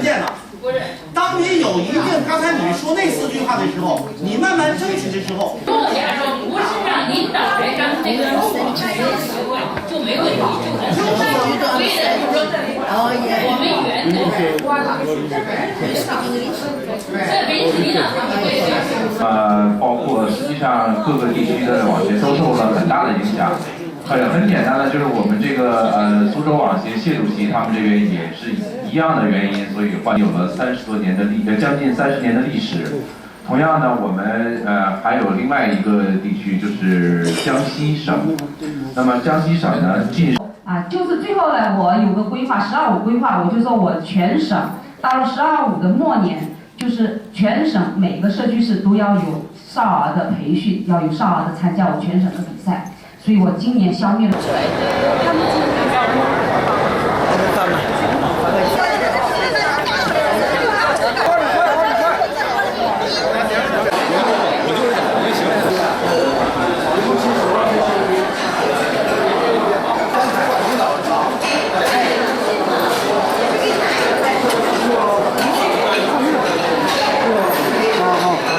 就背文件了。当你有一定刚才你说那四句话的时候，你慢慢争取的时候，重点说不是让领导人让那个入伙开始学会就没问题，就能成功。所以呢，就是说我们原则这北京领导他们对这呃，包括实际上各个地区的网协都受了很大的影响。很很简单的，就是我们这个呃苏州网协谢主席他们这边也是一样的原因，所以换有了三十多年的历，呃将近三十年的历史。同样呢，我们呃还有另外一个地区就是江西省。那么江西省呢，近啊，就是最后呢，我有个规划，十二五规划，我就说我全省到了十二五的末年，就是全省每个社区市都要有少儿的培训，要有少儿的参加我全省的比赛，所以我今年消灭了。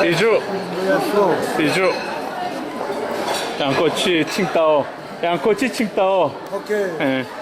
比住，比住，让过 양꼬치 칭따오. 양꼬치 칭따오. 오케이. 예. 음.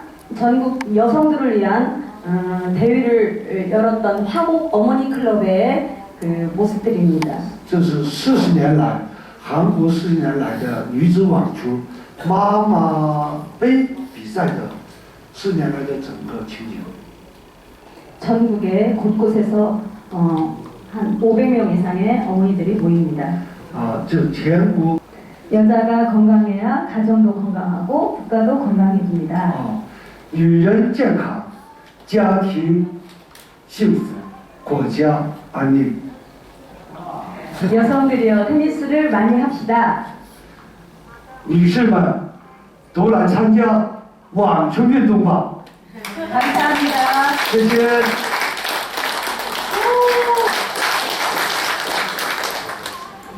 전국 여성들을 위한 어, 대회를 열었던 화곡 어머니 클럽의 그 모습들입니다. 这是四十年来韩国四十年来的女子网球妈妈杯比赛的四年来的整个情景。 전국의 곳곳에서 어, 한 500명 이상의 어머니들이 모입니다. 啊，这全国 여자가 건강해야 가정도 건강하고 국가도 건강해집니다. 啊， 女人健康，家庭幸福，国家安宁。 여성들이여 테니스를 많이 합시다. 女士们都来参加 网球运动吧。 감사합니다. 谢谢。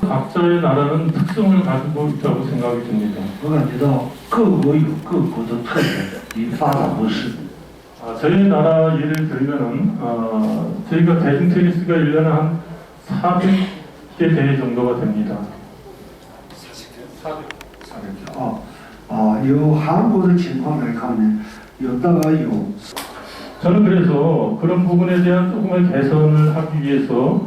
각자의 나라는 특성을 가지고 있다고 생각이 듭니다. 我感觉到各国有各国的特点与发展模式。 아, 저희 나라 예를 들면은 어, 저희가 대중 테니스가 1년에 한 400개 대회 정도가 됩니다. 啊啊，由韩国的情况来看呢，有大概有 저는 그래서 그런 부분에 대한 조금의 개선을 하기 위해서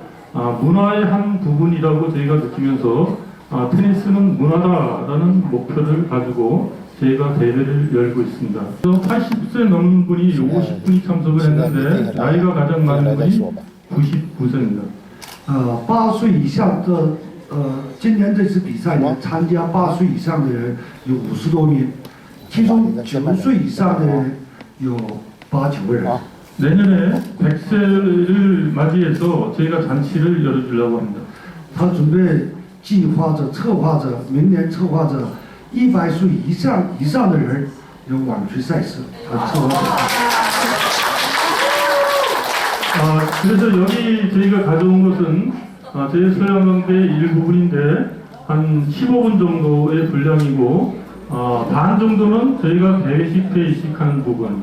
아, 문화의 한 부분이라고 저희가 느끼면서 아, 테니스는 문화다라는 목표를 가지고 저희가 대회를 열고 있습니다. 80세 넘은 분이 50분이 참석을 했는데 나이가 가장 많은 분이 99세입니다. 呃，八岁以上的，呃，今年这次比赛呢，参加八岁以上的人有五十多名，其中九岁以上的人有八九个人。 내년에 100세를 맞이해서 저희가 잔치를 열어주려고 합니다. 他准备计划着、策划着，明年策划着一百岁以上以上的人有网球赛事和策划比赛。 아, 그래서 여기 저희가 가져온 것은 아, 저희 소양강대의 일부분인데 한 15분 정도의 분량이고 아, 반 정도는 저희가 배식 배식 하는 부분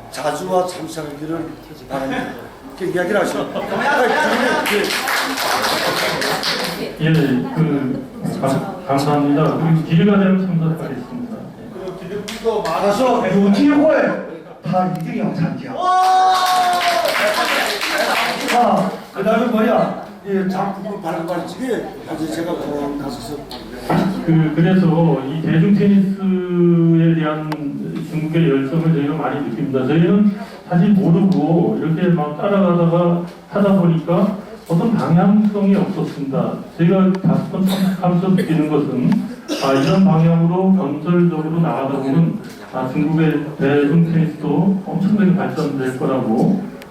자주와 참석하기를 바랍니다. 이렇게 이야기를 하시고. 그 예, 그, 감- 감사합니다. 우리 기회가 되면 참석하겠습니다. 가서 요즘을 다 2등이 영상이야. 자, 그 다음에 뭐냐? 예, 작품 발간집에 아주 제가 그 나서서 그, 그래서 이 대중 테니스에 대한 중국의 열성을 저희가 많이 느낍니다. 저희는 사실 모르고 이렇게 막 따라가다가 하다 보니까 어떤 방향성이 없었습니다. 저희가 다섯 번 참석하면서 느끼는 것은 아, 이런 방향으로 건설적으로 나가다 보면 아, 중국의 대중 테니스도 엄청나게 발전될 거라고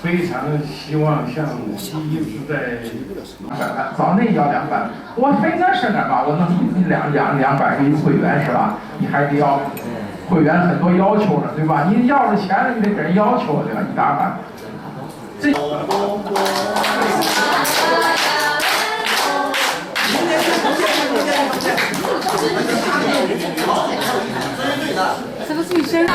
非常希望像我一直在早内要两百，我非那是干嘛？我能两两两百个一会员是吧？你还得要会员很多要求呢，对吧？你要了钱了，你得给人要求对吧？一大半。这。上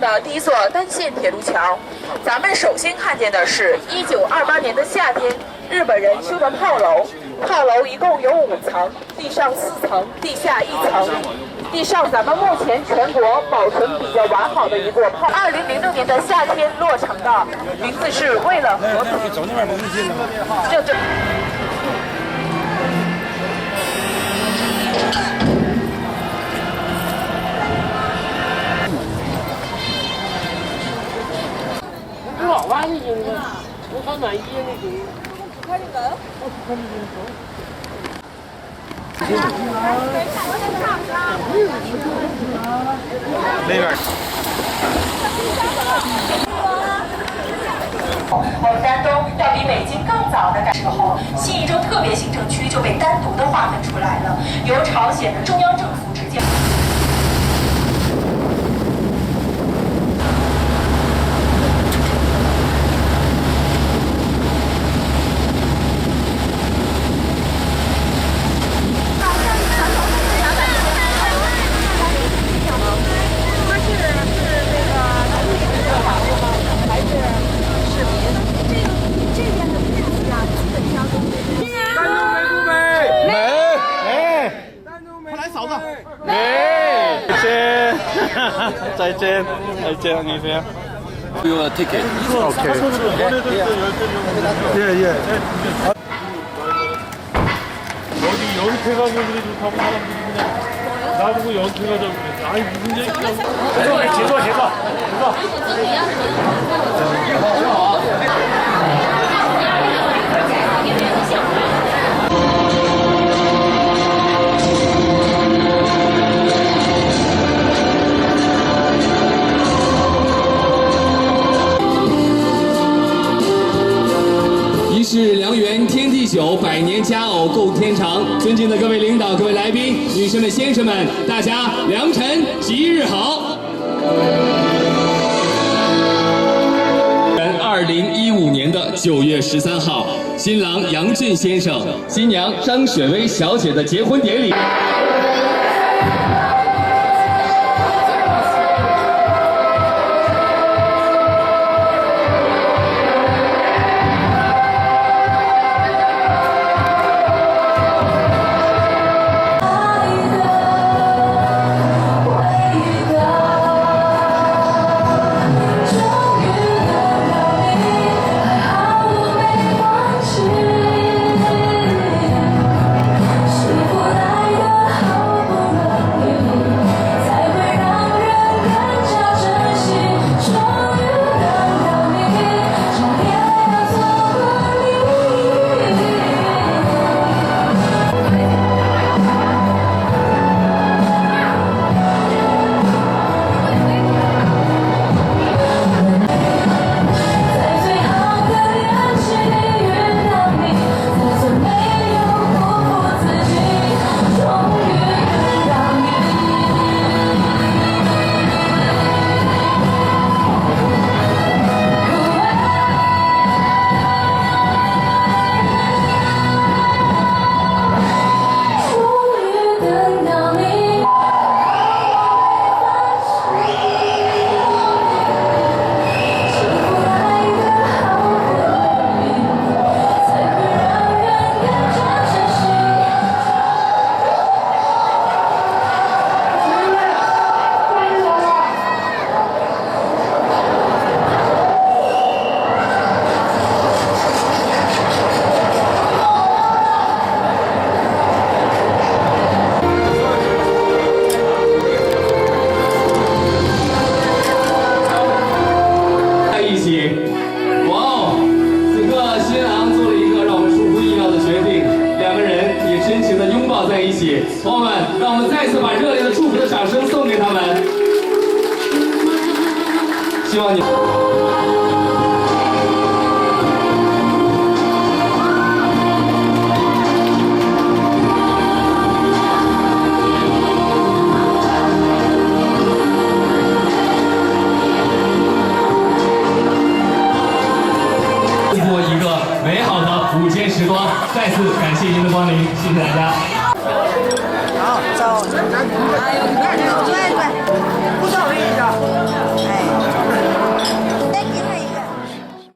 的第一座单线铁路桥，咱们首先看见的是1928年的夏天，日本人修的炮楼。炮楼一共有五层，地上四层，地下一层。地上咱们目前全国保存比较完好的一座炮。2006年的夏天落成的，名字是为了和平。这这。好万一斤呢，我穿暖衣呢，行。那边。我们丹东要比北京更早的时候，新一州特别行政区就被单独的划分出来了，由朝鲜的中央政府。자 이제 이제 안녕히 계세요. 이거 티켓. 이거 오케이. 예예. 예. 예, 예. 여기 연태 가서 그래 좋다고 사람들이 그냥 나보고 연태 가자고 아니 무슨 얘기야? 제발 제발 제발. 共天长。尊敬的各位领导、各位来宾、女士们、先生们，大家良辰吉日好！二零一五年的九月十三号，新郎杨俊先生、新娘张雪薇小姐的结婚典礼。